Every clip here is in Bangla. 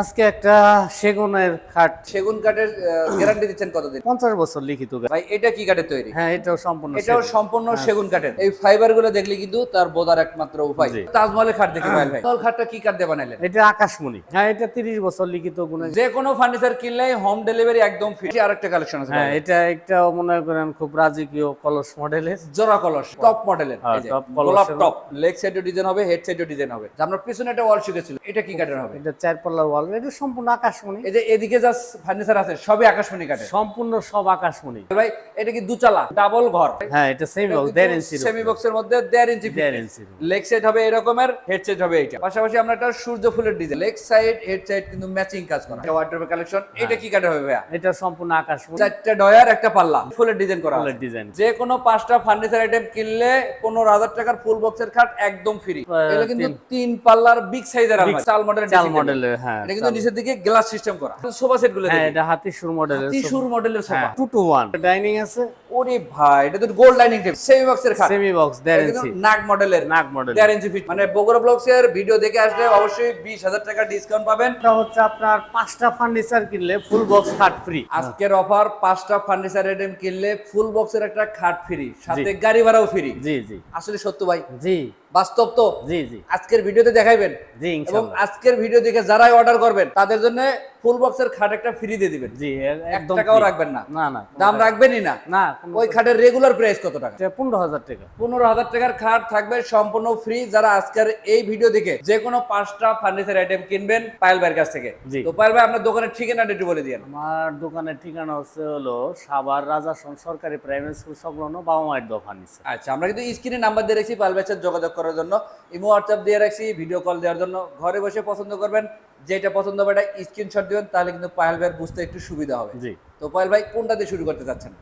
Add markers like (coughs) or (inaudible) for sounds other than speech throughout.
আজকে একটা সেগুনের খাট। সেগুন কাঠের গ্যারান্টি দিচ্ছেন কতদিন? পঞ্চাশ বছর লিখিত। ভাই এটা কি কাঠের তৈরি? হ্যাঁ এটাও সম্পূর্ণ এটাও সম্পূর্ণ সেগুন কাঠের। এই ফাইবারগুলো দেখলে কিন্তু তার বোধার একমাত্র উপায়। তাজমহলের খাট দেখে ভাই ভাই। খাটটা কি কাঠ দিয়ে বানাইলেন? এটা আকাশমণি। হ্যাঁ এটা তিরিশ বছর লিখিত গুণে। যে কোনো ফার্নিচার কিনলে হোম ডেলিভারি একদম ফ্রি আরেকটা কালেকশন আছে হ্যাঁ এটা একটা মনে করেন খুব রাজকীয় কলস মডেলের। জোড়া কলস টপ মডেলের হ্যাঁ, এই যে, top কলসের। গোলাপ টপ লেগ সাইডে ডিজাইন হবে হেড সাইডে ডিজাইন হবে। আমরা পিছনে একটা ওয়াল শিখেছিল এটা কি কাঠের হবে? এটা চার পাল্লার ওয়াল এটা সম্পূর্ণ আকাশমণি। এই যে এদিকে যা ফার্নিচার আছে সবই আকাশমণি কাঠের। সম্পূর্ণ সব আকাশমণি। ভাই এটা কি দুচালা? ডাবল ঘর। হ্যাঁ এটা সেমি বক্স দেড় ইঞ্চি সেমি বক্সের মধ্যে দেড় ইঞ্চি দেড় ইঞ্চি লেগ সাইড হবে এরকমের হেড সাইড হবে এটা পাশাপাশি আমরা একটা সূর্য ফুলের design leg side head side কিন্তু ম্যাচিং কাজ করা। ওয়ার্ড্রোবের কালেকশন এটা কি কাঠের হবে ভাইয়া? এটা সম্পূর্ণ আকাশমণি। চারটা ডয়ার একটা পাল্লা। ফুলের ডিজাইন করা ফুলের ডিজাইন যে কোনো পাঁচটা ফার্নিচার আইটেম কিনলে পনেরো হাজার টাকার ফুল বক্সের খাট একদম ফ্রি এগুলো কিন্তু তিন- পাল্লার বিগ সাইজের আলমারি। চাল মডেলের চাল মডেলের হ্যাঁ। এটা কিন্তু নিচের দিকে গ্লাস সিস্টেম করা। সোফা সেটগুলো হ্যাঁ এটা হাতি সুর মডেলের টিস্যুর মডেলের sofa two two one dining আছে। ওরে ভাই এটা তো গোল্ড লাইনিং টেপ সেমি বক্সের খাট। সেমি বক্স ইঞ্চি নাগ মডেলের নাক মডেল ইঞ্চি ফিট মানে বগুড়া ব্লগস এর ভিডিও দেখে আসলে অবশ্যই বিশ হাজার টাকা ডিসকাউন্ট পাবেন। এটা হচ্ছে আপনার পাঁচটা ফার্নিচার কিনলে ফুল বক্স খাট ফ্রি আজকের অফার পাঁচটা ফার্নিচার আইটেম কিনলে ফুল বক্সের একটা খাট ফ্রি সাথে গাড়ি ভাড়াও ফ্রি জি জি। আসলে সত্য ভাই। জি। বাস্তব তো? জি জি। আজকের ভিডিওতে দেখাইবেন। জি এবং আজকের ভিডিও দেখে যারাই অর্ডার করবেন তাদের জন্য ফুল বক্সের খাট একটা ফ্রি দিয়ে দিবেন। জি একদম টাকাও রাখবেন না। না না দাম রাখবেনই না। না ওই খাটের রেগুলার প্রাইস কত টাকা? পনেরো হাজার টাকা। পনেরো হাজার টাকার খাট থাকবে সম্পূর্ণ ফ্রি যারা আজকের এই ভিডিও দেখে যে কোনো পাঁচটা ফার্নিচার আইটেম কিনবেন পায়েল ভাইয়ের কাছ থেকে। তো পায়েল ভাই আপনার দোকানের ঠিকানাটা একটু বলে দিয়েন। আমার দোকানের ঠিকানা হচ্ছে হলো সাভার রাজাসন সরকারি প্রাইমারি স্কুল সংলগ্ন বাবা মায়ের দোকান আচ্ছা আমরা কিন্তু স্ক্রিনে নাম্বার দিয়ে রাখছি পায়েল সাথে যোগাযোগ করার জন্য। ইমো হোয়াটসঅ্যাপ দিয়ে রাখছি ভিডিও কল দেওয়ার জন্য। ঘরে বসে পছন্দ করবেন যেটা পছন্দ হবে এটা স্ক্রিনশট দিবেন তাহলে কিন্তু পায়েল ভাইয়ের বুঝতে একটু সুবিধা হবে। জি। তো পায়েল ভাই কোনটা দিয়ে শুরু করতে চাচ্ছেন?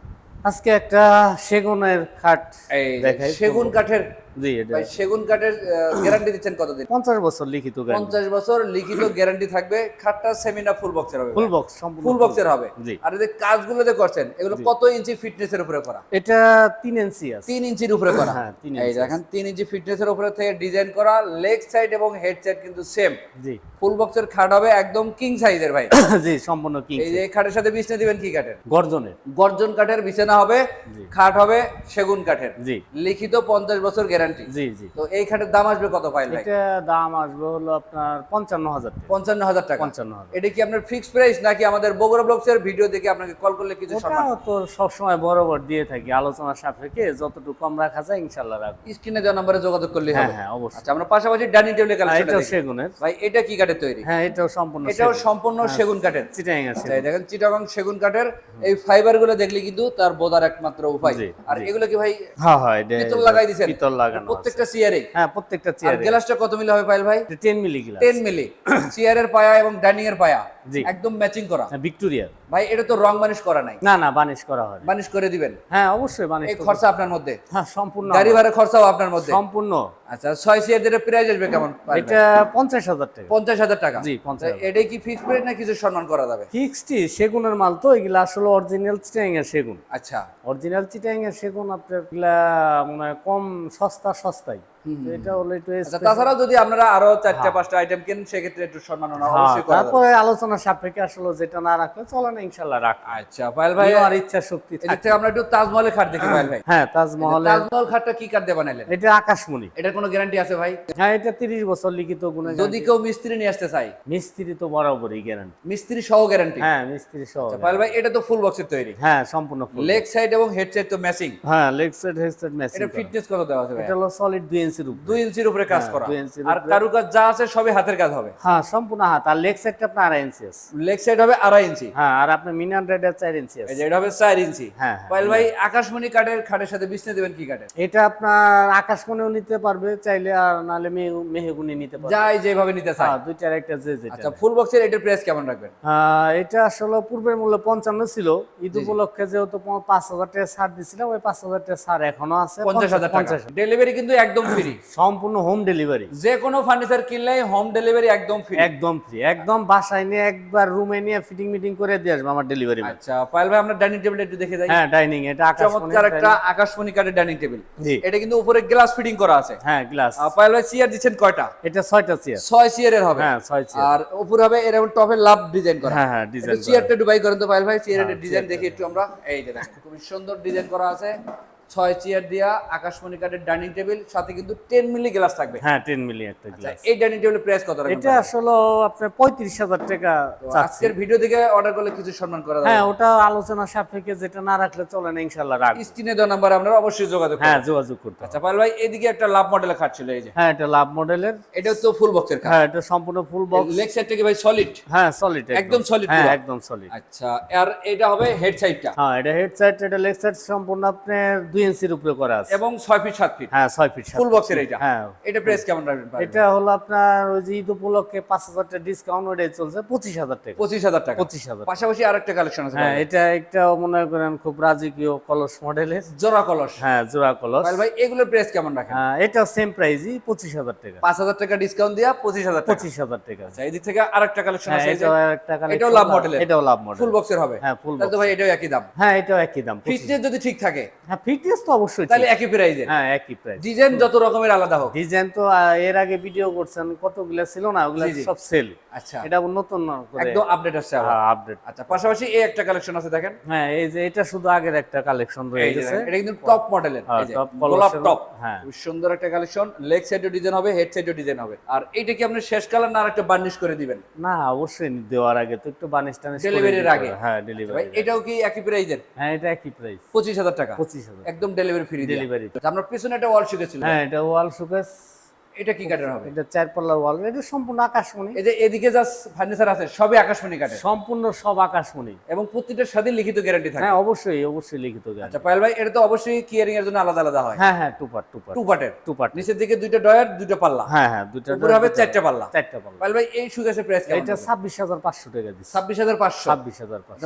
আজকে একটা সেগুনের খাট দেখাই। সেগুন কাঠের জি ভাই সেগুন কাঠের গ্যারান্টি দিচ্ছেন কতদিন? পঞ্চাশ বছর লিখিত গাড়ি পঞ্চাশ বছর লিখিত গ্যারান্টি থাকবে। খাটটা সেমিনা ফুল বক্সের হবে ফুল বক্স সম্পূর্ণ ফুল বক্সের হবে। জি। আর এই যে কাজগুলো যে করছেন এগুলো কত ইঞ্চি ফিটনেস এর উপরে করা? এটা তিন ইঞ্চি আছে। তিন ইঞ্চির উপরে করা। হ্যাঁ, তিন এই দেখেন তিন ইঞ্চি ফিটনেস এর উপরে থেকে ডিজাইন করা লেগ সাইড এবং হেড সাইড কিন্তু সেম জি। ফুল বক্সের খাট হবে একদম কিং সাইজের ভাই। (coughs) জি সম্পূর্ণ কি এই যে খাটের সাথে বিছনা দিবেন কি কাঠের? গর্জনের। গর্জন কাঠের বিছানা হবে খাট হবে সেগুন কাঠের। জি। লিখিত পঞ্চাশ বছর গ্যারান্টি জি জি। তো এই খাটের দাম আসবে কত পাইল এটা দাম আসবে হলো আপনার পঞ্চান্ন হাজার পঞ্চান্ন হাজার টাকা। পঞ্চান্ন এটা কি আপনার ফিক্সড প্রাইস নাকি আমাদের বগুড়া ব্লগস এর ভিডিও দেখে আপনাকে কল করলে কিছু সম্মান? তো সবসময় বরাবর দিয়ে থাকি আলোচনার সাপেক্ষে যতটুকু কম রাখা যায় রাখব। স্ক্রিনে দেওয়া নম্বরে যোগাযোগ করলে হ্যাঁ হবে। হ্যাঁ অবশ্যই। আচ্ছা আমরা পাশাপাশি ডাইনিং কালেকশন এটাও সেগুনের। ভাই এটা কি কাঠের তৈরি? হ্যাঁ এটাও সম্পূর্ণ এটাও সম্পূর্ণ সেগুন কাঠের। চিটাং আছে আচ্ছা, দেখেন চিটাগং সেগুন কাঠের। এই ফাইবারগুলো দেখলে কিন্তু তার বোধার একমাত্র উপায়। আর এগুলো কি ভাই হ্যাঁ হ্যাঁ এটা পিতল লাগাই দিছেন? পিতল লাগানো। প্রত্যেকটা চেয়ারে হ্যাঁ প্রত্যেকটা চেয়ারে। গ্লাসটা কত মিলি হবে পাইল ভাই? 10 মিলি গ্লাস। 10 মিলি। চেয়ারের পায়া এবং ডাইনিং এর পায়া। একদম ম্যাচিং করা। ভিক্টোরিয়া। ভাই এটা তো রং বানিশ করা নাই। না না বানিশ করা হয়। বানিশ করে দিবেন? হ্যাঁ অবশ্যই বানিশ এই খরচা আপনার মধ্যে? হ্যাঁ সম্পূর্ণ। গাড়ি ভাড়া খরচাও আপনার মধ্যে? সম্পূর্ণ। আচ্ছা ছয় চেয়ারের প্রাইস আসবে কেমন? এটা পঞ্চাশ হাজার টাকা। পঞ্চাশ হাজার টাকা? জি, 50,000 এটাই কি ফিক্স প্রাইস না কিছু সম্মান করা যাবে? ফিক্সটি সেগুনের মাল তো এগুলা আসলে অরিজিনাল চিটাং সেগুন। আচ্ছা। অরিজিনাল চিটাং সেগুন আপনার মানে কম সস্তা সস্তাই। তো এটা হলো একটু আচ্ছা যদি আপনারা আরও চারটা পাঁচটা আইটেম কেন সেক্ষেত্রে একটু সম্মাননা হ্যাঁ, অবশ্যই করা তারপরে আলোচনা সাপেক্ষে আসলে যেটা না রাখলে চলে না ইনশাল্লাহ রাখ আচ্ছা পায়েল ভাই আর ইচ্ছা শক্তি এদিক থেকে আমরা একটু তাজমহলের খাট দেখি পায়েল ভাই। হ্যাঁ তাজমহলের তাজমহল খাটটা কি কাঠ দিয়ে বানাইলেন? এটা আকাশমণি। এটার কোনো গ্যারান্টি আছে ভাই? হ্যাঁ এটা তিরিশ বছর লিখিত গুণে যদি কেউ মিস্ত্রি নিয়ে আসতে চাই মিস্ত্রি তো বরাবরই গ্যারান্টি মিস্ত্রি সহ গ্যারান্টি হ্যাঁ মিস্ত্রি সহ পায়েল ভাই এটা তো ফুল বক্সের তৈরি। হ্যাঁ সম্পূর্ণ full। লেগ সাইড এবং হেড সাইড তো ম্যাচিং হ্যাঁ leg side head side matching এটা ফিটনেস কত দেওয়া আছে ভাই? এটা হলো সলিড ইঞ্চির উপর। দুই ইঞ্চির উপরে কাজ করা। আর কারুকাজ যা আছে সবই হাতের কাজ হবে। হ্যাঁ সম্পূর্ণ হাত। আর লেগ সাইডটা আপনার আড়াই ইঞ্চি আছে। লেগ সাইড হবে আড়াই ইঞ্চি। হ্যাঁ আর আপনার মিনার রেডের চার ইঞ্চি আছে। এটা হবে চার ইঞ্চি। হ্যাঁ, হ্যাঁ। পায়েল ভাই আকাশমণি কাঠের খাটের সাথে বিছনে দেবেন কি কাঠের? এটা আপনার আকাশমণিও নিতে পারবে চাইলে আর নাহলে মেহ- মেহগুনি নিতে পারবে। যাই যেভাবে নিতে চায়। হ্যাঁ দুইটার একটা যে যেটা আচ্ছা ফুল বক্সের এটার প্রাইস কেমন রাখবেন? এটা আসলে পূর্বের মূল্য পঞ্চান্ন ছিল। ঈদ উপলক্ষে যেহেতু পাঁচ হাজার টাকা ছাড় দিছিলাম ওই পাঁচ হাজার টাকা ছাড় এখনও আছে। পঞ্চাশ হাজার পঞ্চাশ ডেলিভারি কিন্তু একদম ফ্রি ফ্রি সম্পূর্ণ হোম ডেলিভারি যে কোনো ফার্নিচার কিনলেই হোম ডেলিভারি একদম ফ্রি একদম ফ্রি একদম বাসায় নিয়ে একবার রুমে নিয়ে ফিটিং মিটিং করে দিয়ে আসবে আমার ডেলিভারি আচ্ছা পায়েল ভাই আমরা ডাইনিং টেবিল একটু দেখে যাই। হ্যাঁ ডাইনিং এটা চমৎকার একটা আকাশমণি কাঠের ডাইনিং টেবিল এটা কিন্তু উপরে গ্লাস ফিটিং করা আছে। হ্যাঁ গ্লাস পায়েল ভাই চেয়ার দিচ্ছেন কয়টা? এটা ছয়টা চেয়ার ছয় চেয়ারের হবে। হ্যাঁ ছয় চেয়ার আর উপরে হবে এরকম টপে লাভ ডিজাইন করা। হ্যাঁ হ্যাঁ ডিজাইন চেয়ারটা একটু বাই করেন তো পায়েল ভাই চেয়ারের ডিজাইন দেখি একটু আমরা। এই যে দেখেন খুবই সুন্দর ডিজাইন করা আছে। ছয় চেয়ার দিয়া আকাশমণি কাঠের ডাইনিং টেবিল সাথে কিন্তু টেন মিলি গ্লাস থাকবে। হ্যাঁ টেন মিলি একটা আচ্ছা, গ্লাস এই ডাইনিং টেবিলের প্রাইস কত এটা আসলে আপনার পঁয়ত্রিশ হাজার টাকা আজকের ভিডিও থেকে অর্ডার করলে কিছু সম্মান করা হ্যাঁ ওটা আলোচনা সাপেক্ষে যেটা না রাখলে চলে না ইনশাল্লাহ রাখব। স্ক্রিনে দেওয়া নাম্বার আপনারা অবশ্যই যোগাযোগ হ্যাঁ যোগাযোগ করতে। আচ্ছা পায়েল ভাই এদিকে একটা লাভ মডেলের খাট ছিল এই যে। হ্যাঁ এটা লাভ মডেলের এটা তো ফুল বক্সের খাট। হ্যাঁ এটা সম্পূর্ণ ফুল বক্স লেগ সাইডটা কি ভাই সলিড হ্যাঁ সলিড একদম। সলিড হ্যাঁ একদম সলিড আচ্ছা আর এটা হবে হেড সাইডটা হ্যাঁ এটা হেড সাইড এটা লেগ সাইড সম্পূর্ণ আপনার দুই ইঞ্চির উপরে করা আছে। এবং ছয় ফিট সাত ফিট হ্যাঁ ছয় ফিট ফুল বক্সের এইটা হ্যাঁ। এটা প্রাইস কেমন রাখবেন এটা হলো আপনার ওই যে ঈদ উপলক্ষে পাঁচ হাজার টাকা ডিসকাউন্ট ওটাই চলছে পঁচিশ হাজার টাকা। পঁচিশ হাজার টাকা। পঁচিশ হাজার পাশাপাশি আরেকটা কালেকশন আছে হ্যাঁ এটা একটা মনে করেন খুব রাজকীয় কলস মডেলের। জোড়া কলস। হ্যাঁ জোড়া কলস। ভাই এগুলোর প্রাইস কেমন রাখেন? হ্যাঁ এটা সেম প্রাইসই পঁচিশ হাজার টাকা। পাঁচ হাজার টাকা ডিসকাউন্ট দিয়া পঁচিশ হাজার পঁচিশ হাজার টাকা। আচ্ছা এদিক থেকে আরেকটা কালেকশন হ্যাঁ আছে এই যে এটাও এটাও লাভ মডেলের এটাও লাভ মডেল ফুল বক্সের হবে। হ্যাঁ ফুল বক্স ভাই এটাও একই দাম। হ্যাঁ এটাও একই দাম 25 ফিটনেস যদি ঠিক থাকে। হ্যাঁ ফিটনেস তো অবশ্যই তাহলে একই প্রাইজে হ্যাঁ একই প্রাইস ডিজাইন যত রকমের আলাদা হোক। ডিজাইন তো এর আগে ভিডিও করছেন কতগুলা ছিল না ওগুলা। সব সেল আচ্ছা। এটা নতুন একদম আপডেট আসছে আপডেট আচ্ছা পাশাপাশি এই একটা কালেকশন আছে দেখেন। হ্যাঁ এই যে এটা শুধু আগের একটা কালেকশন রয়ে গেছে। এটা কিন্তু টপ মডেলের হ্যাঁ, গোলাপ টপ হ্যাঁ। সুন্দর একটা কালেকশন লেগ সাইডেও ডিজাইন হবে হেড সাইডেও ডিজাইন হবে। আর এইটা কি আপনি শেষ কালার না আরেকটা বার্নিশ করে দিবেন? না অবশ্যই দেওয়ার আগে তো একটু বানিশ টানিশ করে আগে? হ্যাঁ ভাই ডেলিভারি এটাও কি একই প্রাইজের হ্যাঁ এটা একই প্রাইস পঁচিশ হাজার টাকা। পঁচিশ হাজার। একদম ডেলিভারি ফ্রি ডেলিভারি আপনার পিছনে একটা ওয়াল শিখেছিল হ্যাঁ এটা ওয়াল সুকেস এটা কি কাঠের হবে? এটা চার পাল্লার ওয়াল এটা সম্পূর্ণ আকাশমণি। এই যে এদিকে যা ফার্নিচার আছে সবই আকাশমণি কাঠের? সম্পূর্ণ সব আকাশমণি। এবং প্রত্যেকটার সাথে লিখিত গ্যারান্টি থাকে। হ্যাঁ অবশ্যই অবশ্যই লিখিত গান আচ্ছা পায়েল ভাই এটা তো অবশ্যই কিয়ারিং এর জন্য আলাদা আলাদা হয়। হ্যাঁ হ্যাঁ two part two part two পার্টের টু পার্ট নিচের দিকে দুইটা ডয়ার দুইটা পাল্লা। হ্যাঁ হ্যাঁ দুইটা উপরে হবে চারটা পাল্লা। চারটা পাল্লা। পায়েল ভাই এই সুগেসের প্রাইস কেমন এটা ছাব্বিশ হাজার পাঁচশো টাকা ছাব্বিশ হাজার পাঁচশো?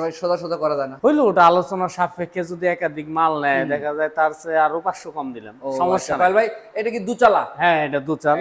ভাই সোজা সোজা করা যায় না। হইল ওটা আলোচনার সাপেক্ষে যদি একাধিক মাল নেয় দেখা যায় তার চেয়ে আরও পাঁচশো কম দিলাম। সমস্যা নাই। পায়েল ভাই এটা কি দুচালা? হ্যাঁ এটা দু চাল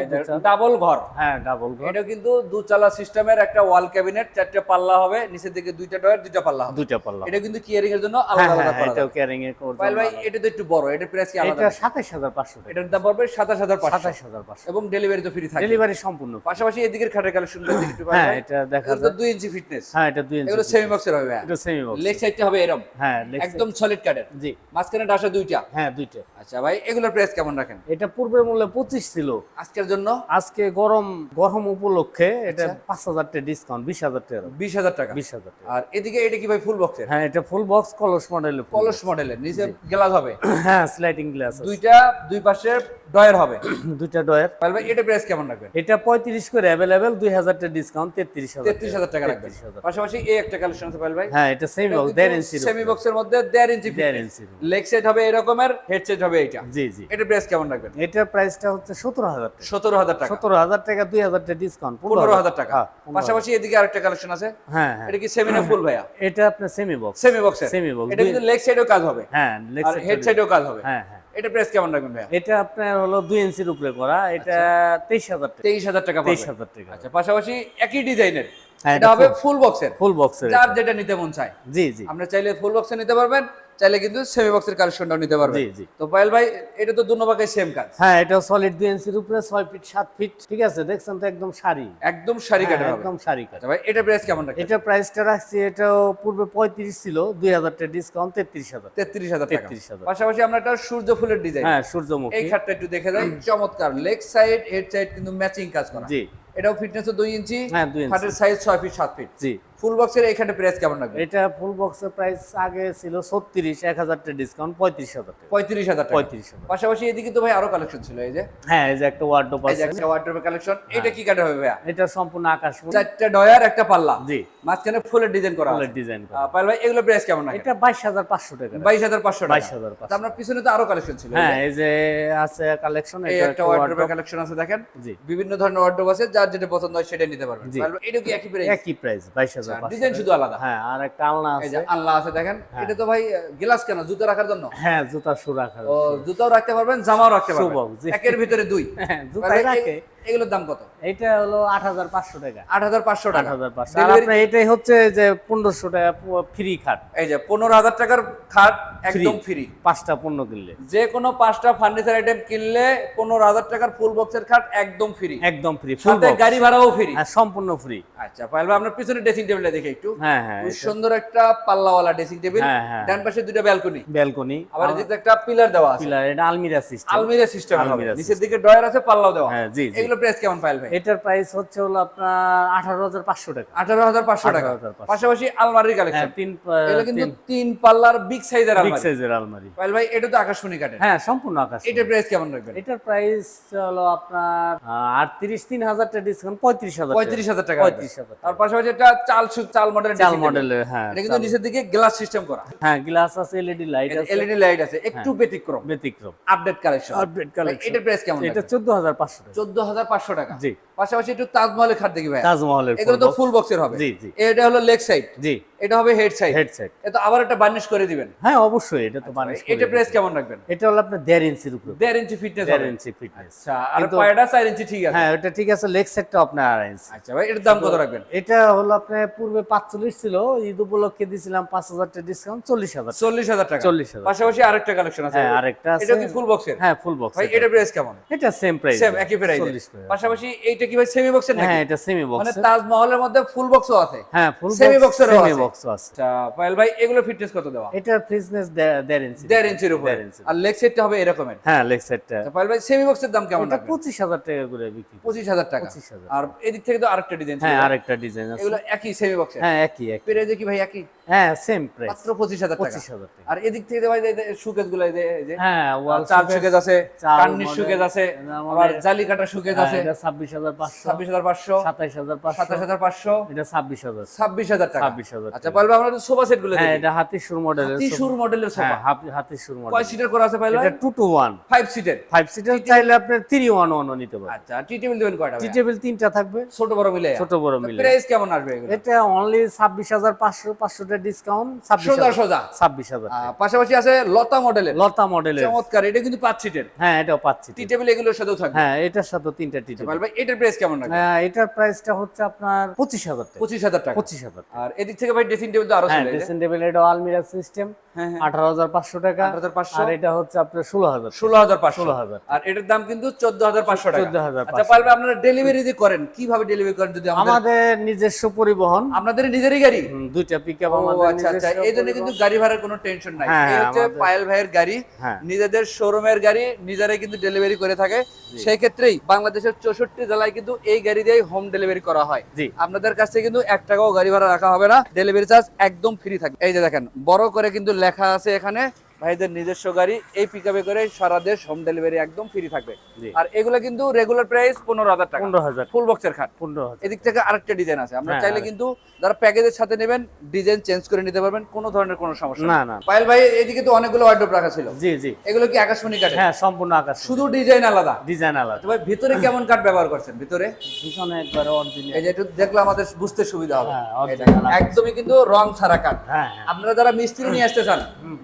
ডাবল ঘর। হ্যাঁ ডাবল ঘর। এটা কিন্তু দুচালা সিস্টেমের একটা ওয়াল ক্যাবিনেট চারটে পাল্লা হবে নিচের দিকে দুইটা ডয়ার দুইটা পাল্লা হবে। দুইটা পাল্লা এটা কিন্তু কিয়ারিং এর জন্য হ্যাঁ আলাদা হ্যাঁ আলাদা করা এটাও যায় এর পায়েল ভাই এটা তো একটু বড় এটার প্রাইস কি আলাদা? এটা সাতাশ হাজার পাঁচশো টাকা। এটার দাম পড়বে সাতাশ হাজার পাঁচশো। সাতাশ হাজার পাঁচশো। এবং ডেলিভারি তো ফ্রি থাকে। ডেলিভারি সম্পূর্ণ পাশাপাশি এদিকের খাটের কালেকশন একটু পাবেন হ্যাঁ এটা দেখা যায় দুই ইঞ্চি ফিটনেস হ্যাঁ এটা দুই ইঞ্চি এগুলো সেমি বক্সের হবে এটা সেমি বক্স লেগ সাইডটা হবে এরকম হ্যাঁ একদম সলিড side- জি। মাঝখানে ডাসা দুইটা। হ্যাঁ দুইটা। আচ্ছা ভাই এগুলোর প্রাইস কেমন রাখেন? এটা পূর্বের মূল্যে পঁচিশ ছিল। আজকের জন্য? আজকে গরম গরম উপলক্ষে এটা আচ্ছা। পাঁচ হাজার টাকা ডিসকাউন্ট বিশ হাজার টাকা বিশ হাজার টাকা। বিশ হাজার টাকা। আর এদিকে এটা কি ভাই ফুল বক্সের হ্যাঁ এটা ফুল বক্স কলস মডেলের কলস মডেলের নিচে গ্লাস হবে। হ্যাঁ স্লাইডিং গ্লাস দুইটা দুই পাশে ডয়ার হবে। দুইটা ডয়ের ভাই এটা প্রাইস কেমন রাখবেন? এটা পঁয়ত্রিশ করে অ্যাভেলেবেল দুই হাজার টাকা ডিসকাউন্ট তেত্রিশ হাজার। তেত্রিশ হাজার টাকা রাখবেন। পাশাপাশি এই একটা কালেকশন আছে ভাই। হ্যাঁ এটা সেমি বক্স দেড় ইঞ্চি সেমি বক্সের মধ্যে দেড় ইঞ্চি দেড় ইঞ্চি লেগ সেট হবে এরকমের হেড সেট হবে এইটা। জি জি। এটা প্রাইস কেমন রাখবেন? এটার প্রাইসটা হচ্ছে সতেরো হাজার টাকা। সতেরো হাজার টাকা। সতেরো হাজার টাকা দুই হাজার টাকা ডিসকাউন্ট পনেরো হাজার টাকা। 15,000 পাশাপাশি এদিকে আরেকটা কালেকশন আছে। হ্যাঁ হ্যাঁ। এটা কি সেমি না ফুল ভাইয়া? এটা আপনার সেমি বক্স সেমি বক্সের সেমি বক্স এটা কিন্তু লেগ সাইডেও কাজ হবে। হ্যাঁ leg আর হেড সাইডেও কাজ হবে। হ্যাঁ হ্যাঁ। এটা প্রাইস কেমন রাখবেন ভাইয়া? এটা আপনার হলো দুই ইঞ্চির উপরে করা এটা তেইশ হাজার টাকা। তেইশ হাজার টাকা তেইশ হাজার টাকা। আচ্ছা পাশাপাশি একই ডিজাইনের। হ্যাঁ, এটা এটা হবে ফুল বক্সের ফুল বক্সের যার যেটা নিতে মন চায়। জি জি। আপনি চাইলে ফুল বক্সে নিতে পারবেন। চাইলে কিন্তু সেমি বক্সের কালেকশনটাও নিতে জি, জি। তো পায়েল ভাই এটা তো দুনো ভাগে সেম কাজ। হ্যাঁ এটা সলিড দুই ইঞ্চির উপরে ছয় ফিট সাত ফিট ঠিক আছে? দেখছেন তো একদম শাড়ি একদম শাড়ি হ্যাঁ, কাটা একদম শাড়ি কাট আচ্ছা ভাই এটা প্রাইস কেমন এটা প্রাইসটা রাখছি এটাও পূর্বে পঁয়ত্রিশ ছিল দুই হাজার টাকা ডিসকাউন্ট তেত্রিশ হাজার তেত্রিশ হাজার টাকা। 33,000 পাশাপাশি আমরা একটা সূর্য ফুলের ডিজাইন হ্যাঁ এই খাটটা একটু দেখে যাই চমৎকার। লেগ সাইড হেড সাইড কিন্তু ম্যাচিং কাজ করা। জি। এটাও ফিটনেস দুই ইঞ্চি। হ্যাঁ, দুই ইঞ্চি। খাটের সাইজ ছয় ফিট সাত ফিট জি। ফুল বক্সের এখানে প্রাইস কেমন লাগবে? এটা ফুল বক্সের প্রাইস আগে ছিল ডিসকাউন্ট পঁয়ত্রিশ হাজার টাকা। টাকা। পাশাপাশি এদিকে তো ভাই আরও কালেকশন ছিল এই যে। হ্যাঁ এই যে একটা ওয়ার্ডরোব এই যে আছে। একটা ওয়ার্ড্রোবের কালেকশন এটা কি কাটে হবে এটা সম্পূর্ণ আকাশ চারটা ডয়ার একটা পাল্লা। জি। মাঝখানে ফুলের ডিজাইন করা ফুলের ডিজাইন আহ, পায়েল ভাই এগুলো প্রাইস কেমন লাগে? এটা বাইশ হাজার পাঁচশো টাকা। বাইশ হাজার পাঁচশো টাকা। 22,500 তা আপনার পিছনে তো আরও কালেকশন ছিল হ্যাঁ এই যে আছে কালেকশন একটা ওয়ার্ড্রোবের কালেকশন আছে দেখেন। জি। বিভিন্ন ধরনের ওয়ার্ড্রোব আছে যার যেটা পছন্দ হয় সেটা নিতে পারবেন। এটা কি একই প্রাইস একই প্রাইস বাইশ হাজার আচ্ছা ডিজাইন শুধু আলাদা। হ্যাঁ আর একটা আলনা আছে। আলনা আছে দেখেন এটা তো ভাই গ্লাস কেন? জুতো রাখার জন্য? হ্যাঁ জুতা শু রাখার ও জুতাও রাখতে পারবেন জামাও রাখতে পারবেন। একের ভিতরে দুই। হ্যাঁ জুতাই রাখে। এগুলোর দাম কত? এটা হলো আট হাজার পাঁচশো টাকা। আট হাজার পাঁচশো আট টাকা হাজার পাঁচশো। এটাই হচ্ছে যে পনেরোশো টাকা ফ্রি খাট। এই যে পনেরো হাজার টাকার খাট একদম ফ্রি পাঁচটা পণ্য কিনলে। যে কোনো পাঁচটা ফার্নিচার আইটেম কিনলে পনেরো হাজার টাকার ফুল বক্সের খাট একদম ফ্রি একদম ফ্রি সাথে গাড়ি ভাড়াও ফ্রি হ্যাঁ সম্পূর্ণ ফ্রি আচ্ছা পাইল আপনার পিছনে ড্রেসিং টেবিলটা দেখে একটু। হ্যাঁ হ্যাঁ সুন্দর একটা পাল্লাওয়ালা ড্রেসিং টেবিল হ্যাঁ, হ্যাঁ। ডান পাশে দুটো ব্যালকনি ব্যালকনি আবার এদিকে একটা পিলার দেওয়া আছে। পিলার এটা আলমিরা সিস্টেম আলমিরা সিস্টেম আলমিরা নিচের দিকে ড্রয়ার আছে পাল্লাও দেওয়া হ্যাঁ জি জি। এগুলো প্রাইস কেমন পাইল ভাই? এটার প্রাইস হচ্ছে হলো আপনার আঠারো হাজার পাঁচশো টাকা। আঠারো হাজার পাঁচশো টাকা। পাশাপাশি আলমারির হ্যাঁ কালেকশন তিন এগুলো কিন্তু তিন পাল্লার বিগ সাইজের বিগ সাইজের আলমারি। পাইল ভাই এটা তো আকাশমণি কাঠের হ্যাঁ সম্পূর্ণ আকাশ এটার প্রাইস কেমন রাখবেন? এটার প্রাইস হলো আপনার আটত্রিশ তিন হাজারটা ডিসকাউন্ট পঁয়ত্রিশ হাজার পঁয়ত্রিশ হাজার টাকা। পঁয়ত্রিশ হাজার আর পাশাপাশি এটা চাল সু- চাল মডেল চাল মডেলের হ্যাঁ এটা কিন্তু নিচের দিকে গ্লাস সিস্টেম করা। হ্যাঁ গ্লাস আছে এলইডি লাইট আছে। এলইডি লাইট আছে একটু ব্যতিক্রম। ব্যতিক্রম। আপডেট কালেকশন আপডেট কালেকশন এটার প্রাইস কেমন এটা চোদ্দ হাজার পাঁচশো টাকা। চোদ্দ হাজার পাঁচশো টাকা। জি। পাশাপাশি একটু তাজমহলের খাট দেখি ভাই তাজমহলের এগুলো তো ফুল বক্সের হবে। জি জি। এটা হলো লেগ সাইড জি। এটা হবে হেড সাইড হেডসেট এটা আবার একটা বার্নিশ করে দিবেন। হ্যাঁ অবশ্যই এটা তো বানিশ এটা প্রাইস কেমন রাখবেন? এটা হলো আপনার দেড় ইঞ্চির উপরে। দেড় ইঞ্চি ফিটনেস দেড় ইঞ্চি ফিটনেস আচ্ছা আর পায়টা চার ইঞ্চি ঠিক আছে। হ্যাঁ ওটা ঠিক আছে লেগ সেটটা আপনার আড়াই ইঞ্চি আচ্ছা ভাই এটার দাম কত রাখবেন? এটা হলো আপনার পূর্বে পাঁচচল্লিশ ছিল ঈদ উপলক্ষে দিয়েছিলাম পাঁচ হাজার টাকা ডিসকাউন্ট চল্লিশ হাজার চল্লিশ হাজার টাকা। চল্লিশ হাজার পাশাপাশি আরেকটা কালেকশন আছে হ্যাঁ আরেকটা আছে এটা কি ফুল বক্সের হ্যাঁ ফুল বক্স ভাই এটা। প্রাইস কেমন? এটা সেম প্রাইস সেম একই প্রাইস। পাশাপাশি এইটা কি ভাই সেমি বক্সের নাকি? হ্যাঁ এটা সেমি বক্স মানে তাজমহলের মধ্যে ফুল বক্সও আছে। হ্যাঁ ফুল box এরও সেমি। বক্স আছে। আচ্ছা পায়েল ভাই এগুলো ফিটনেস কত দেওয়া? এটার ফিটনেস দেড় ইঞ্চি দেড় ইঞ্চির উপরে। আর লেগ সেটটা হবে এরকমের? হ্যাঁ লেগ সেটটা আচ্ছা, পায়েল ভাই সেমি বক্সের দাম কেমন এটা পঁচিশ হাজার টাকা করে বিক্রি করি। পঁচিশ হাজার টাকা। 25,000 আর এদিক থেকে তো আরেকটা ডিজাইন হ্যাঁ আরেকটা ডিজাইন আছে। এগুলো একই সেমি বক্সের হ্যাঁ একই একই। প্রাইস কি ভাই একই? হ্যাঁ সেম প্রাইস মাত্র পঁচিশ হাজার টাকা। আর এদিক থেকে ভাই সুকেজগুলো এই যে হ্যাঁ ওয়াল চার সুকেজ আছে সুকেজ আছে আবার জালি কাটা সুকেজ আছে হ্যাঁ, এটা ছাব্বিশ হাজার পাঁচশো ছাব্বিশ হাজার পাঁচশো সাতাইশ হাজার পাঁচশো সাতাশ হাজার পাঁচশো এটা ছাব্বিশ হাজার। ছাব্বিশ হাজার টাকা। ছাব্বিশ হাজার আচ্ছা পাইল ভাই আমরা সোফা সেটগুলো হ্যাঁ এটা হাতি সুর মডেলের মডেলের হ্যাঁ সোফা। হাতি- হাতি সুর মডেল কয় সিটের করা আছে পাইল ভাই? এটা টু টু ওয়ান ফাইভ সিটের ফাইভ সিটার চাইলে আপনার থ্রি ওয়ান ওয়ানও নিতে পারেন। আচ্ছা টি টেবিল দেবেন কয়টা টি টেবিল তিনটা থাকবে। ছোট বড় মিলে। ছোট বড় মিলে। প্রাইস কেমন আসবে এটা অনলি ছাব্বিশ হাজার পাঁচশো পাঁচশোটা ডিসকাউন্ট সোজা সোজা। ছাব্বিশ হাজার পাশাপাশি আছে লতা মডেলের লতা মডেলের চমৎকার এটা কিন্তু পাঁচ সিটের হ্যাঁ এটাও পাচ্ছি টি টেবিল এগুলোর সাথেও থাকবে। হ্যাঁ এটার সাথে তিনটা টি টেবিল। ভাই এটার প্রাইস কেমন রাখবে হ্যাঁ এটার প্রাইসটা হচ্ছে আপনার পঁচিশ হাজার পঁচিশ হাজার টাকা। পঁচিশ হাজার আর এদিক থেকে ভাই ড্রেসিং টেবিল তো আরও হ্যাঁ ড্রেসিং টেবিল এটা? আলমিরা সিস্টেম আঠারো হাজার পাঁচশো টাকা। 18,500 আর এটা হচ্ছে আপনার ষোলো হাজার ষোলো হাজার পাঁচশো। 16,000 আর এটার দাম কিন্তু চোদ্দ হাজার পাঁচশো টাকা। 14,500 আচ্ছা পারবে আপনারা ডেলিভারি যে করেন। কীভাবে ডেলিভারি করেন যদি আমাদের আমাদের নিজস্ব পরিবহন। আপনাদের নিজেরই গাড়ি? দুইটা পিক আপ আমাদের আচ্ছা আচ্ছা। এই জন্য কিন্তু গাড়ি ভাড়ার কোনো টেনশন নাই। হ্যাঁ, এই হচ্ছে পায়েল ভাইয়ের গাড়ি। হ্যাঁ। নিজেদের শোরুমের গাড়ি নিজেরাই কিন্তু ডেলিভারি করে থাকে। সেই ক্ষেত্রেই বাংলাদেশের চৌষট্টি জেলায় কিন্তু এই গাড়ি দিয়েই হোম ডেলিভারি করা হয়। আপনাদের কাছ থেকে কিন্তু এক টাকাও গাড়ি ভাড়া রাখা হবে না। ডেলিভারি চার্জ একদম ফ্রি থাকবে এই যে দেখেন বড় করে কিন্তু লেখা আছে এখানে। ভাইদের নিজস্ব গাড়ি এই পিকআপে করে সারা দেশ হোম ডেলিভারি একদম ফ্রি থাকবে। আর এগুলো কিন্তু রেগুলার প্রাইস পনেরো হাজার টাকা। পনেরো হাজার। ফুল বক্সের খাট। পনেরো এদিক থেকে আরেকটা ডিজাইন আছে। আমরা হ্যাঁ, চাইলে কিন্তু যারা প্যাকেজের সাথে নেবেন ডিজাইন চেঞ্জ করে নিতে পারবেন কোনো ধরনের কোনো সমস্যা না না। পায়েল ভাই এদিকে তো অনেকগুলো ওয়ার্ডরোব রাখা ছিল। জি জি। এগুলো কি আকাশমণি কাঠের? হ্যাঁ সম্পূর্ণ আকাশ শুধু ডিজাইন আলাদা? ডিজাইন আলাদা। ভাই ভিতরে কেমন কাঠ ব্যবহার করছেন? ভিতরে? ভীষণ একবারে অরিজিনাল এই যে একটু দেখলে আমাদের বুঝতে সুবিধা হবে। হ্যাঁ। একদমই কিন্তু রং ছাড়া কাঠ। হ্যাঁ হ্যাঁ। আপনারা যারা মিস্ত্রি নিয়ে আসতে চান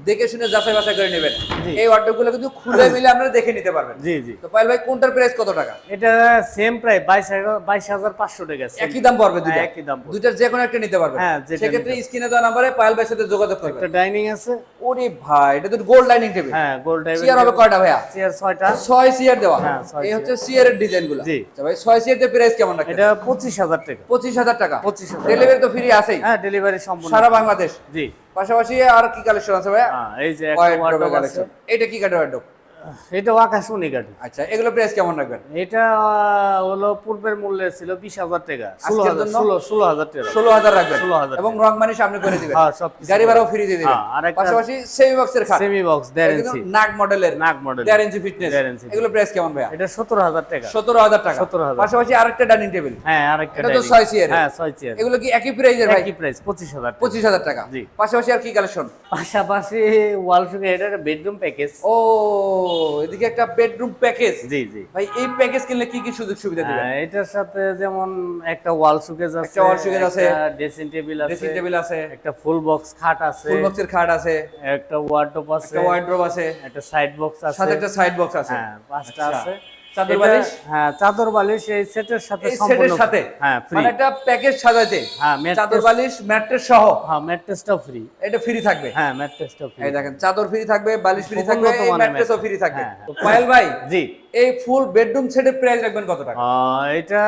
দেখে শুনে যাচাই বাছাই করে নেবেন। এই ওয়ার্ডরোবগুলো কিন্তু খুলে (coughs) মিলে আপনারা দেখে নিতে পারবেন। জি জি। তো পায়েল ভাই কোনটার প্রাইস কত টাকা? এটা সেম প্রায় বাইশ বাইশ হাজার পাঁচশো টাকা। একই দাম পড়বে দুইটা? হ্যাঁ, একই দাম। দুইটার যে কোনো একটা নিতে পারবেন। হ্যাঁ, সেক্ষেত্রে স্ক্রিনে দেওয়া নাম্বারে পায়েল ভাইয়ের সাথে যোগাযোগ করবেন। একটা ডাইনিং আছে। ওরে ভাই এটা তো গোল্ড ডাইনিং টেবিল। হ্যাঁ গোল টাইপের চেয়ার হবে কয়টা ভাইয়া? চেয়ার ছয়টা। ছয় সিয়ার দেওয়া। হ্যাঁ, এই হচ্ছে সিয়ার এর ডিজাইনগুলো জি। আচ্ছা ভাই ছয় সিয়ার প্রাইস কেমন রাখেন এটা পঁচিশ হাজার টাকা। পঁচিশ হাজার টাকা। 25,000 ডেলিভারি তো ফ্রি আছেই। হ্যাঁ ডেলিভারি সম্পূর্ণ। সারা বাংলাদেশ। জি। পাশাপাশি আর কি কালেকশন আছে ভাইয়া? হ্যাঁ এই যে একটা ওয়ার্ডরোব আছে। কালেকশন এটা কি কাঠের ওয়ার্ডরোব এটাও আকাশমণি কাঠি আচ্ছা এগুলো প্রাইস কেমন রাখবেন? এটা হলো পূর্বের মূল্যে ছিল বিশ হাজার টাকা। ষোলো হাজার? ষোলো ষোলো হাজার টাকা। ষোলো হাজার রাখবেন? 16,000 এবং রং মানি সামনে করে দিবেন। হ্যাঁ সব গাড়ি ভাড়াও ফ্রি দিয়ে দিবেন। হ্যাঁ, আরেকটা- পাশাপাশি সেমি বক্সের খাট। সেমি বক্স দেড় এটা ইঞ্চি। নাগ মডেলের নাগ মডেল দেড় ইঞ্চি ফিটনেস দেড় ইঞ্চি এগুলো প্রাইস কেমন ভাই এটা সতেরো হাজার টাকা। সতেরো হাজার টাকা। 17,000 পাশাপাশি আরেকটা ডাইনিং টেবিল হ্যাঁ আরেকটা এটা তো। ছয় চেয়ারের। হ্যাঁ ছয় চেয়ার এগুলো কি একই প্রাইজের ভাই? একই প্রাইস পঁচিশ হাজার টাকা। পঁচিশ হাজার টাকা। জি। পাশাপাশি আর কি কালেকশন পাশাপাশি ওয়াল সুগে এটা বেডরুম প্যাকেজ ও এদিকে একটা বেডরুম প্যাকেজ জি জি। ভাই এই প্যাকেজ কিনলে কি কি সুযোগ সুবিধা দিবেন? এটার সাথে যেমন একটা ওয়াল সুকেজ আছে একটা ওয়াল showcase আছে, ড্রেসিং টেবিল আছে ড্রেসিং টেবিল আছে একটা ফুল বক্স খাট আছে ফুল বক্সের খাট আছে একটা ওয়ার্ডরোব আছে একটা ওয়ার্ডরোব আছে একটা সাইড বক্স আছে। সাথে একটা সাইড বক্স আছে। হ্যাঁ পাঁচটা আচ্ছা। আছে। চাদর বালিশ? হ্যাঁ চাদর বালিশ এই সেটের সাথে সম্পূর্ণ সেটের সাথে? হ্যাঁ ফ্রি মানে একটা প্যাকেজ সাজাইতে। হ্যাঁ চাদর বালিশ ম্যাট্রেস সহ। হ্যাঁ ম্যাট্রেসটাও ফ্রি এটা ফ্রি থাকবে? হ্যাঁ ম্যাট্রেসটাও ফ্রি এই দেখেন চাদর ফ্রি থাকবে বালিশ ফ্রি থাকবে এই ম্যাট্রেসও ফ্রি থাকবে। হ্যাঁ, তো পায়েল ভাই জি। এই ফুল বেডরুম সেটের প্রাইস রাখবেন কত টাকা? এটা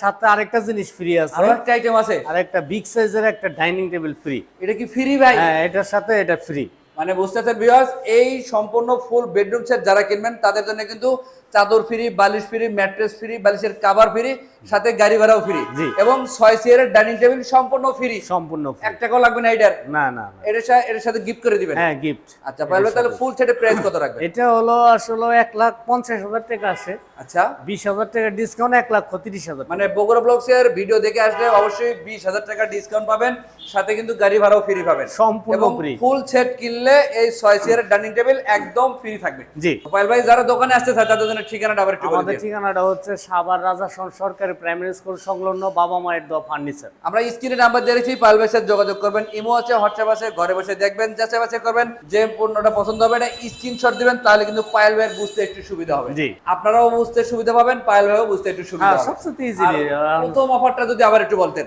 সাথে আরেকটা জিনিস ফ্রি আছে। আরও একটা আইটেম আছে। আর একটা বিগ সাইজের একটা ডাইনিং টেবিল ফ্রি এটা কি ফ্রি ভাই? হ্যাঁ এটার সাথে এটা ফ্রি মানে বুঝতেছেন ভিউয়ার্স এই সম্পূর্ণ ফুল বেডরুম সেট যারা কিনবেন তাদের জন্য কিন্তু চাদর ফ্রি বালিশ ফ্রি ম্যাট্রেস ফ্রি বালিশের কাভার ফ্রি সাথে গাড়ি ভাড়াও ফ্রি এবং ছয় চেয়ারের ডাইনিং টেবিল সম্পূর্ণ ফ্রি সম্পূর্ণ এক টাকাও লাগবে না এটার না না। এটার সাথে এটার সাথে গিফট করে দিবেন? হ্যাঁ গিফট আচ্ছা পায়েল তাহলে ফুল সেটের প্রাইস কত রাখবেন? এটা হলো আসলে এক লাখ পঞ্চাশ হাজার টাকা আছে। আচ্ছা। বিশ হাজার টাকা ডিসকাউন্ট এক লাখ তিরিশ হাজার মানে বগুড়া ব্লগস এর ভিডিও দেখে আসলে অবশ্যই বিশ হাজার টাকা ডিসকাউন্ট পাবেন সাথে কিন্তু গাড়ি ভাড়াও ফ্রি পাবেন। সম্পূর্ণ এবং free। ফুল সেট কিনলে এই ছয় চেয়ারের ডাইনিং টেবিল একদম ফ্রি থাকবে। জি। পায়েল ভাই যারা দোকানে আসতে চায় তাদের জন্য ঠিকানাটা আবার একটু বলে আমাদের। ঠিকানাটা হচ্ছে সাভার রাজা সর- সরকারি প্রাইমারি স্কুল সংলগ্ন বাবা মায়ের দোয়া ফার্নিচার আমরা স্ক্রিনে নাম্বার দিয়ে রেখেছি ভাইয়ের যোগাযোগ করবেন ইমো আছে হোয়াটসঅ্যাপ আছে ঘরে বসে দেখবেন যাচাই বাছাই করবেন যে পণ্যটা পছন্দ হবে এটা স্ক্রিনশট দিবেন তাহলে কিন্তু পায়েল ভাইয়ের বুঝতে একটু সুবিধা হবে। জি। আপনারাও বুঝতে সুবিধা পাবেন পায়েল ভাইও বুঝতে একটু সুবিধা হ্যাঁ হবে। সবচেয়ে ইজিলি প্রথম অফারটা যদি আবার একটু বলতেন।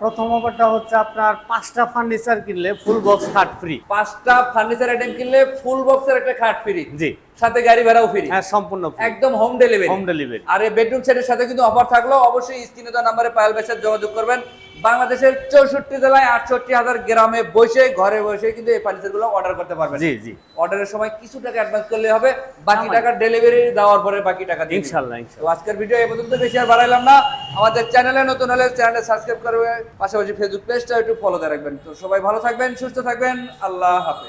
প্রথম অফারটা হচ্ছে আপনার পাঁচটা ফার্নিচার কিনলে ফুল বক্স খাট ফ্রি পাঁচটা ফার্নিচার আইটেম কিনলে ফুল বক্সের একটা খাট ফ্রি জি। সাথে গাড়ি ভাড়াও ফ্রি হ্যাঁ সম্পূর্ণ ফ্রি একদম হোম ডেলিভারি হোম ডেলিভারি আর এই বেডরুম সেটের সাথে কিন্তু অফার থাকল অবশ্যই স্ক্রিনে দেওয়া নাম্বারে পায়েল ভাইয়ের যোগাযোগ করবেন। বাংলাদেশের চৌষট্টি জেলায় আটষট্টি হাজার গ্রামে বসে ঘরে বসে কিন্তু এই ফার্নিচারগুলো অর্ডার করতে পারবেন। জি জি। অর্ডারের সময় কিছু টাকা অ্যাডভান্স করলে হবে বাকি টাকা ডেলিভারি দেওয়ার পরে বাকি টাকা দিয়ে দিবেন। ইনশাল্লাহ তো আজকের ভিডিও এই পর্যন্ত বেশি আর বাড়াইলাম না। আমাদের চ্যানেলে নতুন হলে চ্যানেলে সাবস্ক্রাইব করবে পাশাপাশি ফেসবুক পেজটা একটু ফলো দিয়ে রাখবেন। তো সবাই ভালো থাকবেন সুস্থ থাকবেন আল্লাহ হাফেজ।